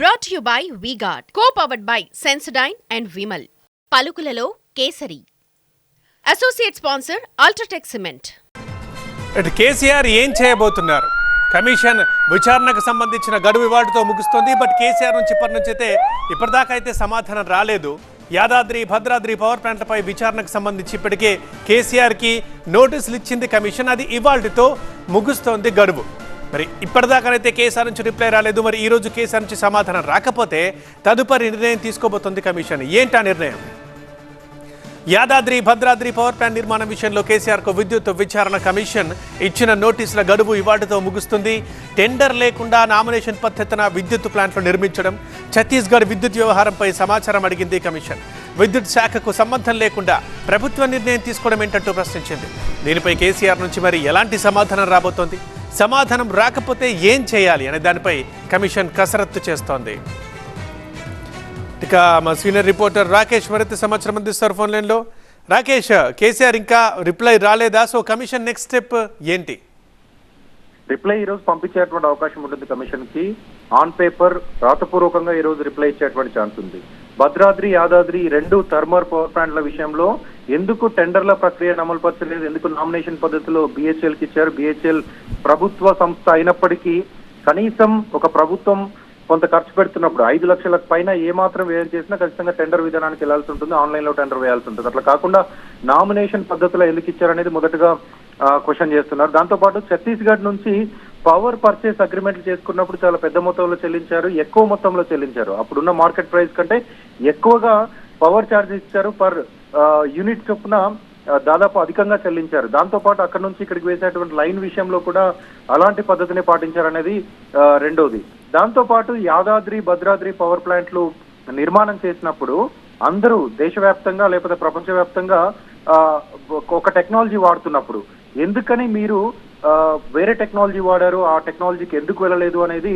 Brought you by V-Guard co powered by Sensodyne and Vimal పలుకులలో Kesari. Associate sponsor UltraTech cement ఇటు కేసీఆర్ ఏం చేయబోతున్నారు? Commission విచారణకు సంబంధించిన గడువు ఇవాటితో ముగుస్తుంది. బట్ కేసీఆర్ నుంచి ఇప్పటి నుంచి అయితే ఇప్పటిదాకా అయితే సమాధానం రాలేదు. యాదాద్రి భద్రాద్రి పవర్ ప్లాంట్లపై విచారణకు సంబంధించి ఇప్పటికే కేసీఆర్కి నోటీసులు ఇచ్చింది కమిషన్. అది ఇవాళతో ముగుస్తోంది గడువు. మరి ఇప్పటిదాకానైతే కేసీఆర్ నుంచి రిప్లై రాలేదు. మరి ఈ రోజు కేసీఆర్ నుంచి సమాధానం రాకపోతే తదుపరి నిర్ణయం తీసుకోబోతోంది కమిషన్. ఏంటా నిర్ణయం? యాదాద్రి భద్రాద్రి పవర్ ప్లాంట్ నిర్మాణం విషయంలో కేసీఆర్కు విద్యుత్ విచారణ కమిషన్ ఇచ్చిన నోటీసుల గడువు ఇవాటితో ముగుస్తుంది. టెండర్ లేకుండా నామినేషన్ పద్ధతిన విద్యుత్ ప్లాంట్లు నిర్మించడం ఛత్తీస్గఢ్ విద్యుత్ వ్యవహారంపై సమాచారం అడిగింది కమిషన్. విద్యుత్ శాఖకు సంబంధం లేకుండా ప్రభుత్వ నిర్ణయం తీసుకోవడం ఏంటంటూ ప్రశ్నించింది. దీనిపై కేసీఆర్ నుంచి మరి ఎలాంటి సమాధానం రాబోతోంది? సమాధానం రాకపోతే ఏం చేయాలి అనే దానిపై కమిషన్ కసరత్తు చేస్తోంది. ఇక మా సీనియర్ రిపోర్టర్ రాకేష్ మరింత సమాచారం అందిస్తారు ఫోన్ లైన్లో. రాకేష్ కేసీఆర్ ఇంకా రిప్లై రాలేదా? సో కమిషన్ నెక్స్ట్ స్టెప్ ఏంటి? రిప్లై ఈ రోజు పంపించేటువంటి అవకాశం ఉంటుంది కమిషన్కి ఆన్ పేపర్ రాతపూర్వకంగా ఈ రోజు రిప్లై ఇచ్చేటువంటి ఛాన్స్ ఉంది. భద్రాద్రి యాదాద్రి రెండు థర్మల్ పవర్ ప్లాంట్ల విషయంలో ఎందుకు టెండర్ల ప్రక్రియను అమలుపరచలేదు? ఎందుకు నామినేషన్ పద్ధతిలో బిహెచ్ఎల్కి ఇచ్చారు? బిహెచ్ఎల్ ప్రభుత్వ సంస్థ అయినప్పటికీ కనీసం ఒక ప్రభుత్వం కొంత ఖర్చు పెడుతున్నప్పుడు ఐదు లక్షలకు పైన ఏ మాత్రం వ్యయం చేసినా ఖచ్చితంగా టెండర్ విధానానికి వెళ్ళాల్సి ఉంటుంది ఆన్లైన్లో టెండర్ వేయాల్సి ఉంటుంది. అట్లా కాకుండా నామినేషన్ పద్ధతిలో ఎందుకు ఇచ్చారనేది మొదటగా క్వశ్చన్ చేస్తున్నారు. దాంతో పాటు ఛత్తీస్గఢ్ నుంచి పవర్ పర్చేస్ అగ్రిమెంట్లు చేసుకున్నప్పుడు చాలా పెద్ద మొత్తంలో చెల్లించారు ఎక్కువ మొత్తంలో చెల్లించారు. అప్పుడున్న మార్కెట్ ప్రైస్ కంటే ఎక్కువగా పవర్ ఛార్జ్ ఇచ్చారు పర్ యూనిట్ చొప్పున దాదాపు అధికంగా చెల్లించారు. దాంతో పాటు అక్కడ నుంచి ఇక్కడికి వేసేటువంటి లైన్ విషయంలో కూడా అలాంటి పద్ధతిని పాటించారనేది రెండోది. దాంతో పాటు యాదాద్రి భద్రాద్రి పవర్ ప్లాంట్లు నిర్మాణం చేసినప్పుడు అందరూ దేశవ్యాప్తంగా లేకపోతే ప్రపంచవ్యాప్తంగా ఒక టెక్నాలజీ వాడుతున్నప్పుడు ఎందుకని మీరు వేరే టెక్నాలజీ వాడారు ఆ టెక్నాలజీకి ఎందుకు వెళ్ళలేదు అనేది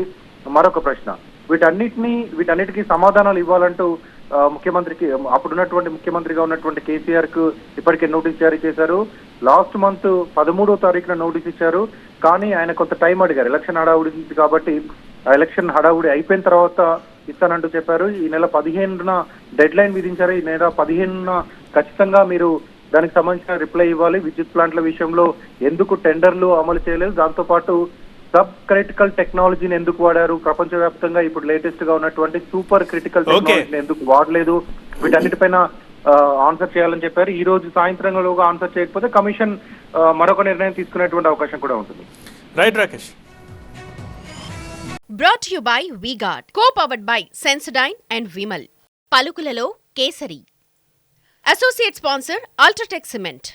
మరొక ప్రశ్న. వీటన్నిటిని వీటన్నిటికీ సమాధానాలు ఇవ్వాలంటూ ముఖ్యమంత్రికి అప్పుడున్నటువంటి ముఖ్యమంత్రిగా ఉన్నటువంటి కేసీఆర్కు ఇప్పటికే నోటీస్ జారీ చేశారు. లాస్ట్ మంత్ పదమూడో తారీఖున నోటీస్ ఇచ్చారు. కానీ ఆయన కొంత టైం అడిగారు. ఎలక్షన్ హడావుడి కాబట్టి ఎలక్షన్ హడావుడి అయిపోయిన తర్వాత ఇస్తానంటూ చెప్పారు. ఈ నెల పదిహేనున డెడ్ లైన్ విధించారు. ఈ నెల పదిహేనున ఖచ్చితంగా మీరు దానికి సంబంధించిన రిప్లై ఇవ్వాలి. విద్యుత్ ప్లాంట్ల విషయంలో ఎందుకు టెండర్లు అమలు చేయలేదు? దాంతో పాటు సబ్ క్రిటికల్ టెక్నాలజీని ఎందుకు వాడారు? ప్రపంచవ్యాప్తంగా ఇప్పుడు లేటెస్ట్గా ఉన్నటువంటి సూపర్ క్రిటికల్. టెక్నాలజీని ఎందుకు వాడలేదు? వీటన్నిటిపైన ఆన్సర్ చేయాలని చెప్పారు. ఈ రోజు సాయంత్రంలోగా ఆన్సర్ చేయకపోతే కమిషన్ మరొక నిర్ణయం తీసుకునేటువంటి అవకాశం కూడా ఉంటుంది. Right Rakesh. Brought you by V-Guard co powered by Sensodyne and Vimal పలుకులలో Kesari. Associate sponsor UltraTech cement